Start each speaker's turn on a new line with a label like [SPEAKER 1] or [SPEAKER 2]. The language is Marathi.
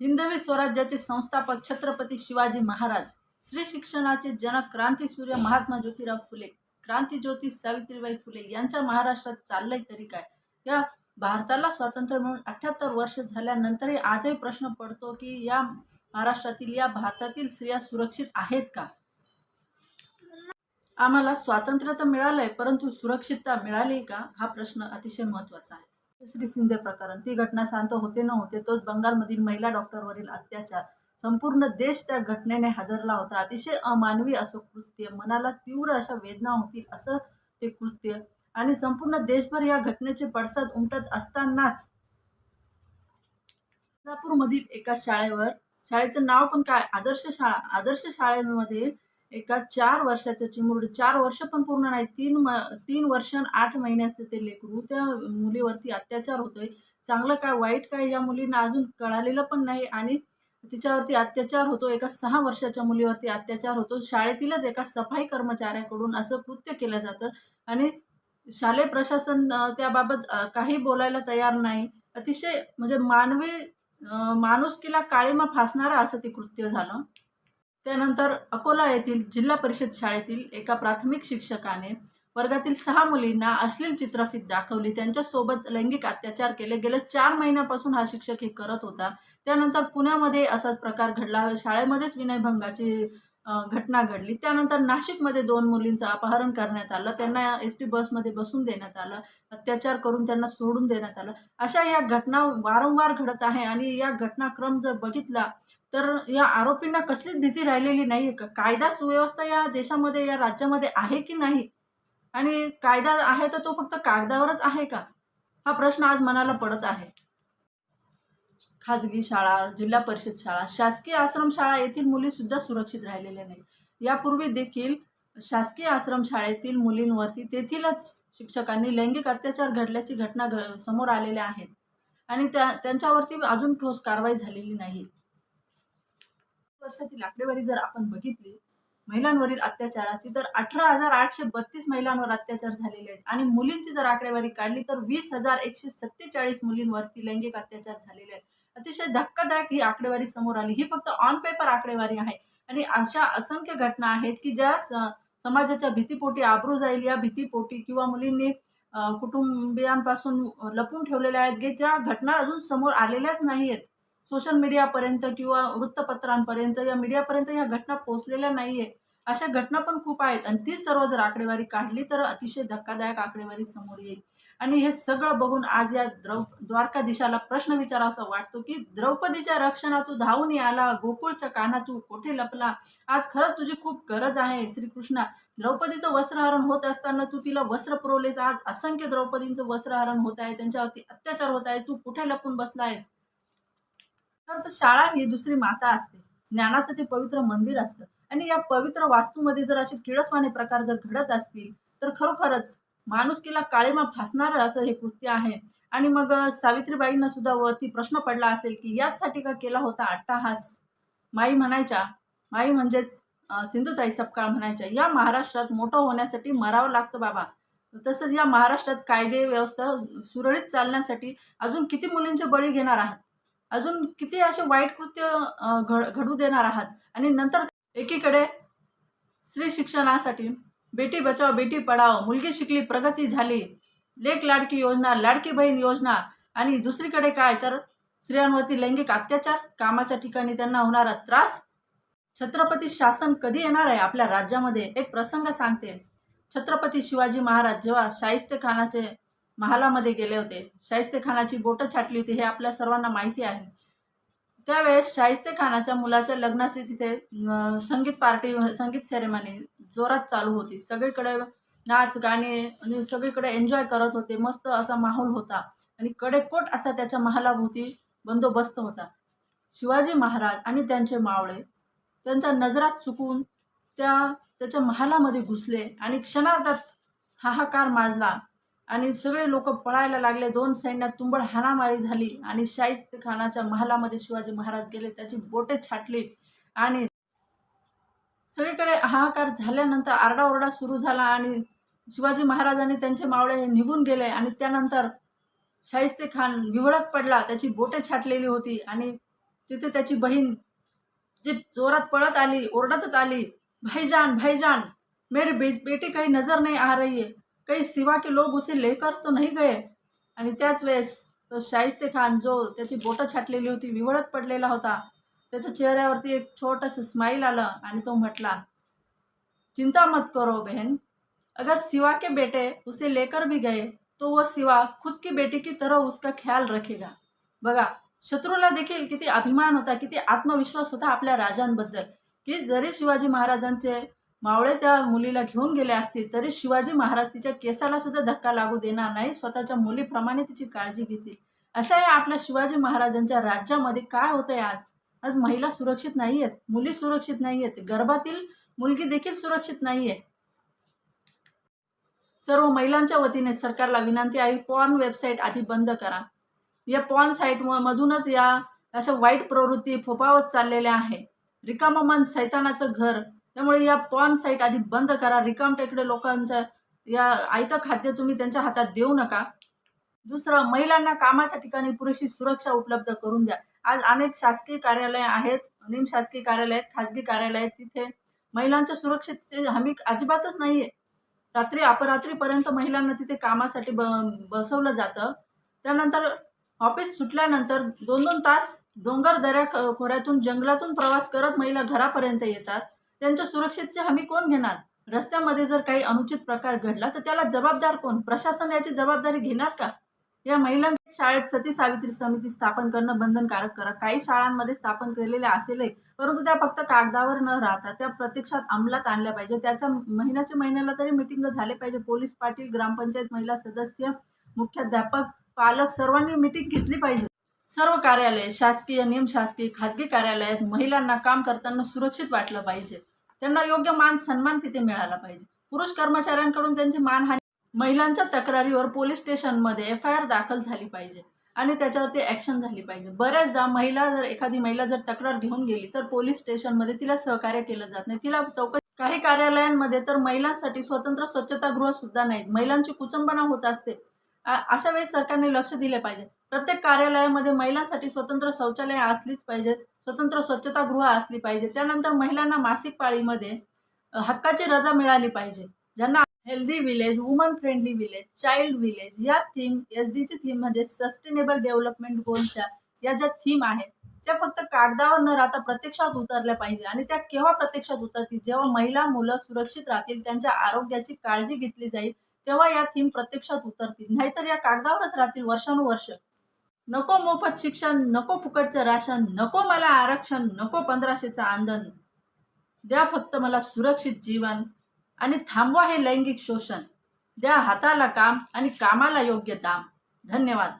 [SPEAKER 1] हिंदवी स्वराज्याचे संस्थापक छत्रपती शिवाजी महाराज स्त्री शिक्षणाचे जनक क्रांतीसूर्य महात्मा ज्योतिराव फुले क्रांती ज्योती सावित्रीबाई फुले यांच्या महाराष्ट्रात चाललंय तरी काय? या भारताला स्वातंत्र्य मिळून अठ्याहत्तर वर्ष झाल्यानंतरही आजही प्रश्न पडतो की या महाराष्ट्रातील या भारतातील स्त्रिया सुरक्षित आहेत का? आम्हाला स्वातंत्र्य तर मिळालंय परंतु सुरक्षितता मिळाली का? हा प्रश्न अतिशय महत्त्वाचा आहे. श्री शिंदे प्रकरण. ती घटना शांत होते न होते तोच बंगालमधील महिला डॉक्टरवरील अत्याचार. संपूर्ण देश त्या घटनेने हादरला होता. अतिशय अमानवी असं कृत्य. मनाला तीव्र अशा वेदना होतील असं ते कृत्य. आणि संपूर्ण देशभर या घटनेचे पडसाद उमटत असतानाच मधील एका शाळेवर शाळेचं नाव पण काय? आदर्श शाळा आदर्श शाळेमध्ये एका चार वर्षाच्या चिमुरड चार वर्ष पण पूर्ण नाही तीन म तीन वर्ष आठ महिन्याचं ते लेकरू. त्या मुलीवरती अत्याचार होतोय. चांगलं काय वाईट काय या मुलींना अजून कळालेलं पण नाही आणि तिच्यावरती अत्याचार होतो. एका सहा वर्षाच्या मुलीवरती अत्याचार होतो. शाळेतीलच एका सफाई कर्मचाऱ्याकडून असं कृत्य केलं जातं आणि शालेय प्रशासन त्याबाबत काही बोलायला तयार नाही. अतिशय म्हणजे मानवी माणुसकीला काळीमा फासणारं असं ते कृत्य झालं. त्यानंतर अकोला येथील जिल्हा परिषद शाळेतील एका प्राथमिक शिक्षकाने वर्गातील सहा मुलींना अश्लील चित्रफित दाखवली. त्यांच्यासोबत लैंगिक अत्याचार केले. गेल्या चार महिन्यापासून हा शिक्षक हे करत होता. त्यानंतर पुण्यामध्ये असाच प्रकार घडला. शाळेमध्येच विनयभंगाची घटना घडली. त्यानंतर नाशिकमध्ये दोन मुलींचं अपहरण करण्यात आलं. त्यांना एस टी बसमध्ये बसून देण्यात आलं. अत्याचार करून त्यांना सोडून देण्यात आलं. अशा या घटना वारंवार घडत आहे आणि या घटनाक्रम जर बघितला तर या आरोपींना कसलीच भीती राहिलेली नाही आहे का कायदा सुव्यवस्था या देशामध्ये या राज्यामध्ये आहे की नाही? आणि कायदा आहे तर तो फक्त कागदावरच आहे का? हा प्रश्न आज मनाला पडत आहे. खाजगी शाळा जिल्हा परिषद शाळा शासकीय आश्रमशाळा येथील मुलीसुद्धा सुरक्षित राहिलेल्या नाहीत. यापूर्वी देखील शासकीय आश्रमशाळेतील मुलींवरती तेथीलच शिक्षकांनी लैंगिक अत्याचार घडल्याची घटना घ समोर आलेल्या आहेत आणि त्या त्यांच्यावरती अजून ठोस कारवाई झालेली नाही. वर्षातील आकडेवारी जर आपण बघितली महिलांवरील अत्याचाराची तर अठरा हजार आठशे बत्तीस महिलांवर अत्याचार झालेले आहेत आणि मुलींची जर आकडेवारी काढली तर वीस हजार एकशे सत्तेचाळीस मुलींवरती लैंगिक अत्याचार झालेले आहेत. अतिशय धक्कादायक ही आकडेवारी समोर आली. ही फक्त ऑन पेपर आकडेवारी आहे. आणि अशा असंख्य घटना आहेत की ज्या स- समाजाच्या भीतीपोटी आबरू जाईल या भीतीपोटी किंवा मुलींनी कुटुंबियांपासून लपून ठेवलेल्या आहेत की ज्या घटना अजून समोर आलेल्याच नाही आहेत सोशल मीडियापर्यंत किंवा वृत्तपत्रांपर्यंत या मीडियापर्यंत या घटना पोचलेल्या नाही आहे अशा घटना पण खूप आहेत. आणि तीच सर्व जर आकडेवारी काढली तर अतिशय धक्कादायक आकडेवारी समोर येईल. आणि हे सगळं बघून आज या द्रौ द्वारकाधीशाला प्रश्न विचारावा वाटतो की द्रौपदीच्या रक्षणातू धावून आला गोकुळच्या कानातू कोठे लपला? आज खरंच तुझी खूप गरज आहे श्रीकृष्णा. द्रौपदीचं वस्त्रहरण होत असताना तू तिला वस्त्र पुरवलेस. आज असंख्य द्रौपदींचं वस्त्रहरण होत आहे. त्यांच्यावरती अत्याचार होत आहे. तू कुठे लपून बसला आहेस तर तर शाळा ही दुसरी माता असते. ज्ञानाचं ते पवित्र मंदिर असतं. आणि या पवित्र वास्तूमध्ये जर असे किळसवाणे प्रकार जर घडत असतील तर खरोखरच माणुसकीला काळीमा फासणार असं हे कृत्य आहे. आणि मग सावित्रीबाईंना सुद्धा वरती प्रश्न पडला असेल की याचसाठी का केला होता अट्टाहास? माई म्हणायच्या माई म्हणजेच सिंधुताई सपकाळ म्हणायच्या या महाराष्ट्रात मोठं होण्यासाठी मरावं लागतं बाबा. तसंच या महाराष्ट्रात कायदे व्यवस्था सुरळीत चालण्यासाठी अजून किती मुलींचे बळी घेणार आहात? अजून किती असे वाईट कृत्य घड घडू देणार आहात? आणि नंतर एकीकडे स्त्री शिक्षणासाठी बेटी बचाव बेटी पढाव मुलगी शिकली प्रगती झाली लेख लाडकी योजना लाडकी बहीण योजना आणि दुसरीकडे काय? तर स्त्रियांवरती लैंगिक अत्याचार कामाच्या ठिकाणी त्यांना होणारा त्रास. छत्रपती शासन कधी येणार आहे? आपल्या राज्यामध्ये एक प्रसंग सांगते. छत्रपती शिवाजी महाराज जेव्हा शाहिस्ते खानाचे महालामध्ये गेले होते शाहिस्ते खानाची बोटं छाटली होती हे आपल्या सर्वांना माहिती आहे. त्यावेळेस शाहिस्ते खानाच्या मुलाच्या लग्नाची तिथे संगीत पार्टी संगीत सेरेमनी जोरात चालू होती. सगळीकडे नाच गाणे आणि सगळीकडे एन्जॉय करत होते. मस्त असा माहोल होता. आणि कडेकोट असा त्याच्या महालाभोवती बंदोबस्त होता. शिवाजी महाराज आणि त्यांचे मावळे त्यांच्या नजरात चुकून त्या त्याच्या महालामध्ये घुसले आणि क्षणार्धात हाहाकार माजला. आणि सगळे लोक पळायला लागले. दोन सैन्यात तुंबड हाणामारी झाली आणि शाहिस्त खानाच्या महालामध्ये शिवाजी महाराज गेले. त्याची बोटे छाटली आणि सगळीकडे हाहाकार झाल्यानंतर आरडाओरडा सुरू झाला आणि शिवाजी महाराजांनी त्यांचे मावळे निघून गेले आणि त्यानंतर शाहिस्ते खान विवळत पडला. त्याची बोटे छाटलेली होती आणि तिथे त्याची बहीण जी जोरात पळत आली ओरडतच आली भाईजान भाईजान मेरी बे बेटी काही नजर नाही आ रही है. काही सिवा के लोग उसे लेकर तो नाही गए। आणि त्याच वेळेस तो शाहिस्ते खान जो त्याची बोटं छाटलेली होती विवळत पडलेला होता त्याच्या चेहऱ्यावरती एक छोटंसं स्माईल आलं आणि तो म्हटला चिंता मत करो बहन अगर सिवा के बेटे उसे लेकर भी गए तो वो सिवा खुद की बेटी की तरह उसका ख्याल रखेगा। बघा शत्रूला देखील किती अभिमान होता किती आत्मविश्वास होता आपल्या राजांबद्दल की जरी शिवाजी महाराजांचे मावळे त्या मुलीला घेऊन गेले असतील तरी शिवाजी महाराज तिच्या केसाला सुद्धा धक्का लागू देणार नाही स्वतःच्या मुलीप्रमाणे तिची काळजी घेतील. अशा या आपल्या शिवाजी महाराजांच्या राज्यामध्ये काय होतंय आज? आज महिला सुरक्षित नाही आहेत मुली सुरक्षित नाही आहेत गर्भातील मुलगी देखील सुरक्षित नाही आहे सर्व महिलांच्या वतीने सरकारला विनंती आहे पॉर्न वेबसाईट आधी बंद करा. या पॉर्न साईट मधूनच या अशा वाईट प्रवृत्ती फोपावत चाललेल्या आहे. रिकामं मन सैतानाचं घर त्यामुळे या पॉर्न साईट आधी बंद करा. रिकाम टेकडे लोकांच्या या आयतं खाद्य तुम्ही त्यांच्या हातात देऊ नका. दुसरं महिलांना कामाच्या ठिकाणी पुरेशी सुरक्षा उपलब्ध करून द्या. आज अनेक शासकीय कार्यालय आहेत निमशासकीय कार्यालय आहेत खाजगी कार्यालय आहेत. तिथे महिलांच्या सुरक्षेची हमी अजिबातच नाहीये. रात्री अपरात्रीपर्यंत महिलांना तिथे कामासाठी ब बसवलं जातं. त्यानंतर ऑफिस सुटल्यानंतर दोन दोन तास डोंगर दऱ्या खोऱ्यातून जंगलातून प्रवास करत महिला घरापर्यंत येतात. त्यांच्या सुरक्षेची हमी कोण घेणार? रस्त्यामध्ये जर काही अनुचित प्रकार घडला तर त्याला जबाबदार कोण? प्रशासन याची जबाबदारी घेणार का? या महिलांच्या शाळेत सती सावित्री समिती स्थापन करणं बंधनकारक करा. काही शाळांमध्ये स्थापन केलेल्या असेलही परंतु त्या फक्त कागदावर न राहता त्या प्रत्यक्षात अंमलात आणल्या पाहिजे. त्याच्या महिन्याच्या महिन्याला तरी मिटिंग झाले पाहिजे. पोलीस पाटील ग्रामपंचायत महिला सदस्य मुख्याध्यापक पालक सर्वांनी मिटिंग घेतली पाहिजे. सर्व कार्यालय शासकीय निमशासकीय खाजगी कार्यालयात महिलांना काम करताना सुरक्षित वाटलं पाहिजे. त्यांना योग्य मान सन्मान तिथे मिळाला पाहिजे. पुरुष कर्मचाऱ्यांकडून त्यांची मानहानी महिलांच्या तक्रारीवर पोलीस स्टेशनमध्ये एफ आय आर दाखल झाली पाहिजे आणि त्याच्यावरती ॲक्शन झाली पाहिजे. बऱ्याचदा महिला जर एखादी महिला जर तक्रार घेऊन गेली तर पोलीस स्टेशनमध्ये तिला सहकार्य केलं जात नाही. तिला चौकशी काही कार्यालयांमध्ये तर महिलांसाठी स्वतंत्र स्वच्छतागृह सुद्धा नाहीत. महिलांची कुचंबना होत असते. अशा वेळेस सरकारने लक्ष दिले पाहिजे. प्रत्येक कार्यालयामध्ये महिलांसाठी स्वतंत्र शौचालय असलीच पाहिजे स्वतंत्र स्वच्छतागृह असली पाहिजे त्यानंतर महिलांना मासिक पाळीमध्ये हक्काची रजा मिळाली पाहिजे. ज्यांना healthy village woman friendly village child village या थीम एस डीची थीम म्हणजे सस्टेनेबल डेव्हलपमेंट गोलच्या या ज्या थीम आहेत त्या फक्त कागदावर न राहता प्रत्यक्षात उतरल्या पाहिजे आणि त्या केव्हा प्रत्यक्षात उतरतील? जेव्हा महिला मुलं सुरक्षित राहतील त्यांच्या आरोग्याची काळजी घेतली जाईल तेव्हा या थीम प्रत्यक्षात उतरतील. नाहीतर या कागदावरच राहतील वर्षानुवर्ष. नको मोफत शिक्षण नको फुकटचं राशन नको मला आरक्षण नको पंधराशेचं आंदन द्या फक्त मला सुरक्षित जीवन आणि थांबवा हे लैंगिक शोषण. द्या हाताला काम आणि कामाला योग्य दाम. धन्यवाद.